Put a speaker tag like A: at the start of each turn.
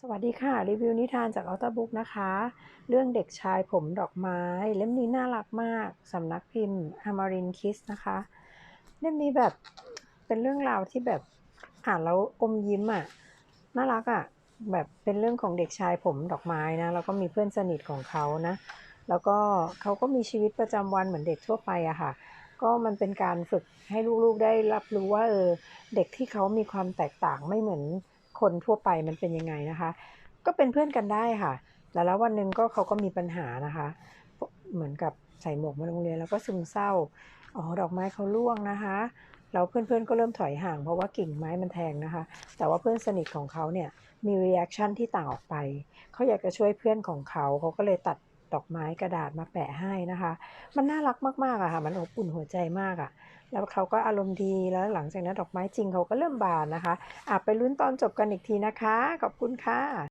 A: สวัสดีค่ะ รีวิวนิทานจากอัลต a บุ๊กนะคะ เรื่องเด็กชายผมดอกไม้ เล่มนี้น่ารักมากสำนักพิมพ์อมารินคิสนะคะ เล่มนี้แบบเป็นเรื่องราวที่แบบอ่านแล้วอมยิ้มอะน่ารักอะแบบเป็นเรื่องของเด็กชายผมดอกไม้นะแล้วก็มีเพื่อนสนิทของเขานะ แล้วก็เขาก็มีชีวิตประจำวันเหมือนเด็กทั่วไปอะค่ะ ก็มันเป็นการฝึกให้ลูกๆได้รับรู้ว่าเออเด็กที่เขามีความแตกต่างไม่เหมือน คนทั่วไปมันเป็นยังไงนะคะ ก็เป็นเพื่อนกันได้ค่ะแต่แล้ววันหนึ่งก็เขาก็มีปัญหานะคะ เหมือนกับใส่หมวกมาโรงเรียนแล้วก็ซึมเศร้าอ๋อดอกไม้เขาร่วงนะคะแล้วเพื่อนๆก็เริ่มถอยห่างเพราะว่ากิ่งไม้มันแทงนะคะ แต่ว่าเพื่อนสนิทของเขาเนี่ยมีรีแอคชั่นที่ต่างออกไป เขาอยากจะช่วยเพื่อนของเขา เขาก็เลยตัด ดอกไม้กระดาษมาแปะให้นะคะ มันน่ารักมากๆอะค่ะ มันอบอุ่นหัวใจมากอะแล้วเขาก็อารมณ์ดีแล้วหลังจากนั้นดอกไม้จริงเขาก็เริ่มบานนะคะอะไปลุ้นตอนจบกันอีกทีนะคะ ขอบคุณค่ะ